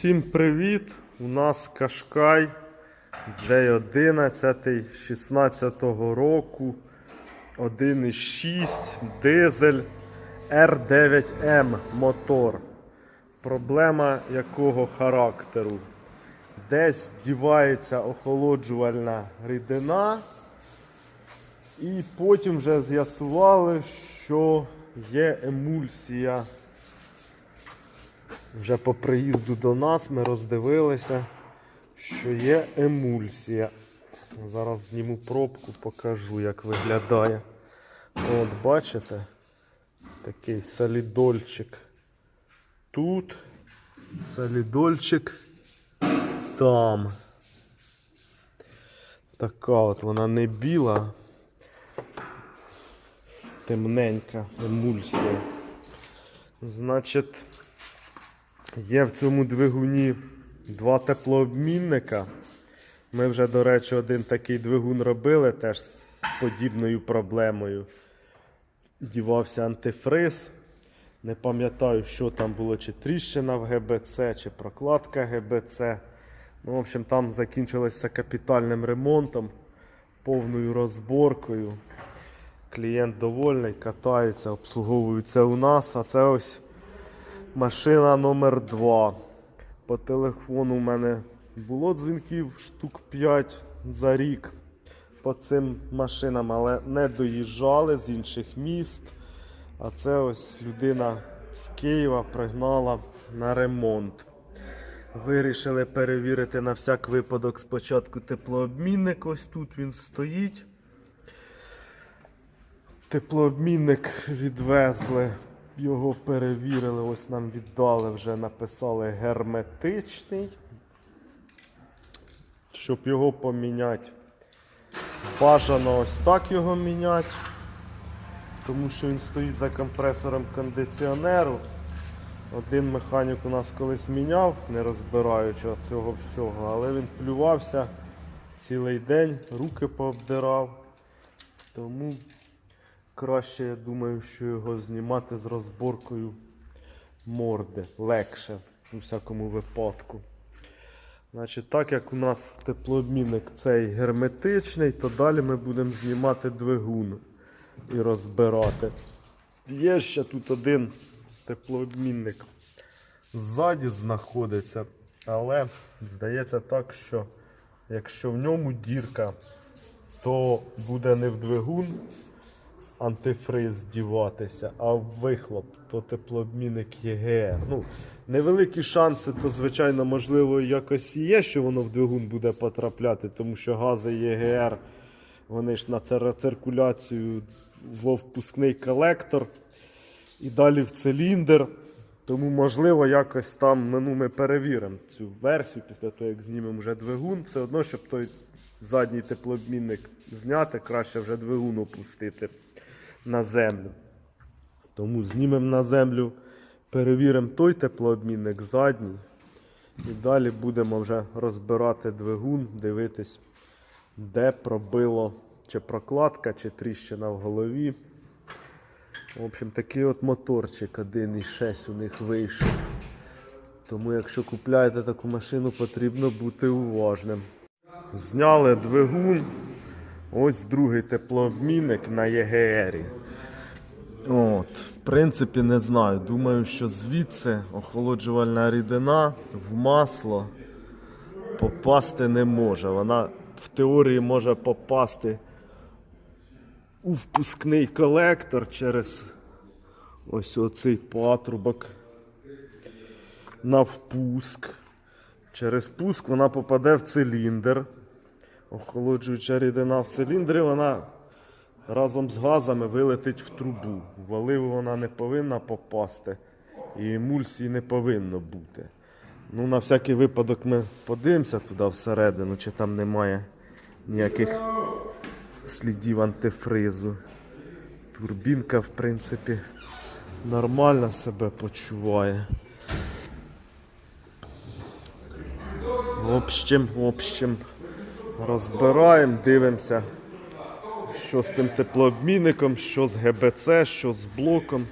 Всім привіт! У нас Кашкай J11 16-го року 1.6 дизель R9M мотор. Проблема якого характеру? Десь дівається охолоджувальна рідина, і потім вже з'ясували, що є емульсія. Вже по приїзду до нас ми роздивилися, що є емульсія. Зараз зніму пробку, покажу, як виглядає. От, бачите? Такий солідольчик тут, солідольчик там. Така от вона не біла, темненька емульсія. Значить, Є в цьому двигуні два теплообмінника. Ми вже, до речі, один такий двигун робили теж з подібною проблемою. Дівався антифриз. Не пам'ятаю, що там було, чи тріщина в ГБЦ, чи прокладка ГБЦ. Ну, в общем, там закінчилося капітальним ремонтом, повною розборкою. Клієнт довольний, катається, обслуговується у нас. А це ось Машина номер 2 По телефону у мене було дзвінків штук 5 за рік по цим машинам, але не доїжджали з інших міст. А це ось людина з Києва пригнала на ремонт. Вирішили перевірити на всяк випадок спочатку теплообмінник. Ось тут він стоїть. Теплообмінник відвезли, його перевірили, ось нам віддали, вже написали герметичний. Щоб його поміняти. Бажано ось так його міняти, тому що він стоїть за компресором кондиціонеру. Один механік у нас колись міняв, не розбираючи цього всього, але він плювався цілий день, руки пообдирав. Тому краще, я думаю, що його знімати з розборкою морди. Легше у всякому випадку. Значить, так як у нас теплообмінник цей герметичний, то далі ми будемо знімати двигун і розбирати. Є ще тут один теплообмінник ззаді знаходиться, але здається так, що якщо в ньому дірка, то буде не в двигун антифриз діватися, а вихлоп, то теплообмінник ЄГР. Ну, невеликі шанси, то звичайно, можливо, якось і є, що воно в двигун буде потрапляти, тому що гази єгр, вони ж на циркуляцію впускний колектор і далі в циліндр. Тому, можливо, якось там ну, ми перевіримо цю версію після того, як знімемо вже двигун. Все одно, щоб той задній теплообмінник зняти, краще вже двигун опустити на землю. Тому знімемо на землю, перевіримо той теплообмінник задній. І далі будемо вже розбирати двигун, дивитись, де пробило чи прокладка, чи тріщина в голові. В общем, такий от моторчик 1.6 у них вийшов. Тому якщо купляєте таку машину, потрібно бути уважним. Зняли двигун. Ось другий теплообмінник на ЄГРі. От, в принципі, не знаю. Думаю, що звідси охолоджувальна рідина в масло попасти не може. Вона в теорії може попасти у впускний колектор через ось оцей патрубок на впуск. Через пуск вона попаде в циліндр. Охолоджуюча рідина в циліндрі, вона разом з газами вилетить в трубу. В Валиву вона не повинна попасти. І емульсії не повинно бути. Ну, на всякий випадок ми подивимося туди всередину, чи там немає ніяких слідів антифризу. Турбінка, в принципі, нормально себе почуває. Общем, розбираємо, дивимося, що з цим теплообмінником, що з ГБЦ, що з блоком.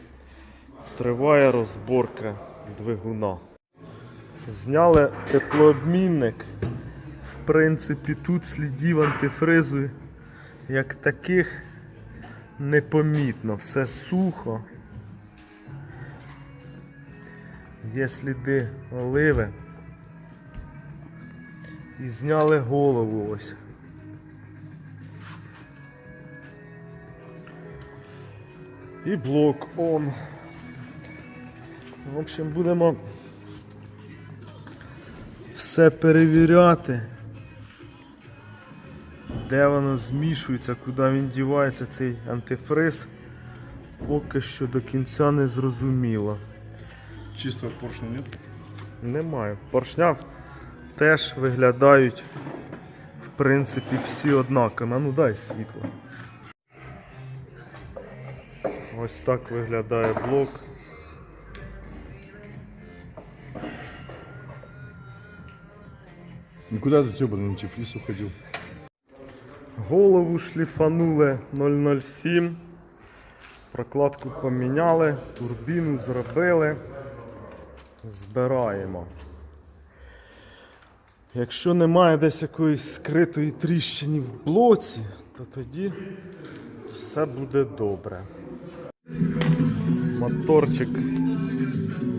Триває розборка двигуна. Зняли теплообмінник. В принципі, тут слідів антифризу як таких непомітно, все сухо. Є сліди оливи. І зняли голову ось. І блок он. В общем, будемо все перевіряти. Де воно змішується, куди він дівається цей антифриз. Поки що до кінця не зрозуміло. Чистого поршня нет? Немає. Поршня теж виглядають, в принципі, всі однакові. Ну дай світло. Ось так виглядає блок. Никуда ты ебаный на Тифлис уходил. Голову шліфанули 007. Прокладку поміняли, турбіну зробили. Збираємо. Якщо немає десь якоїсь скритої тріщини в блоці, то тоді все буде добре. Моторчик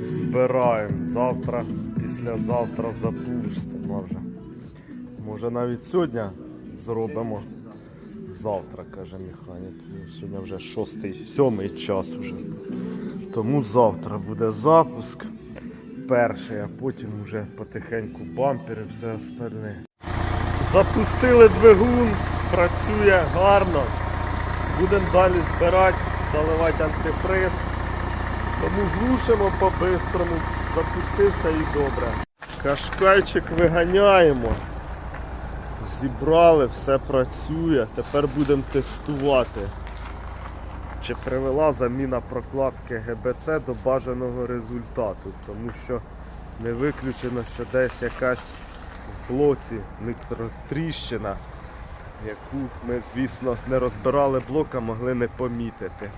збираємо. Завтра, післязавтра запустимо вже. Може навіть сьогодні зробимо. Завтра, каже механік. Сьогодні вже шостий, сьомий час уже. Тому завтра буде запуск. Перший, а потім вже потихеньку бампери, все остальне. Запустили двигун, працює гарно. Будемо далі збирати, заливати антифриз. Тому глушимо по-бистрому, запустився і добре. Кашкайчик виганяємо. Зібрали, все працює. Тепер будемо тестувати. Чи привела заміна прокладки ГБЦ до бажаного результату, тому що не виключено, що десь якась в блоці мікротріщина, яку ми, звісно, не розбирали блок, а могли не помітити.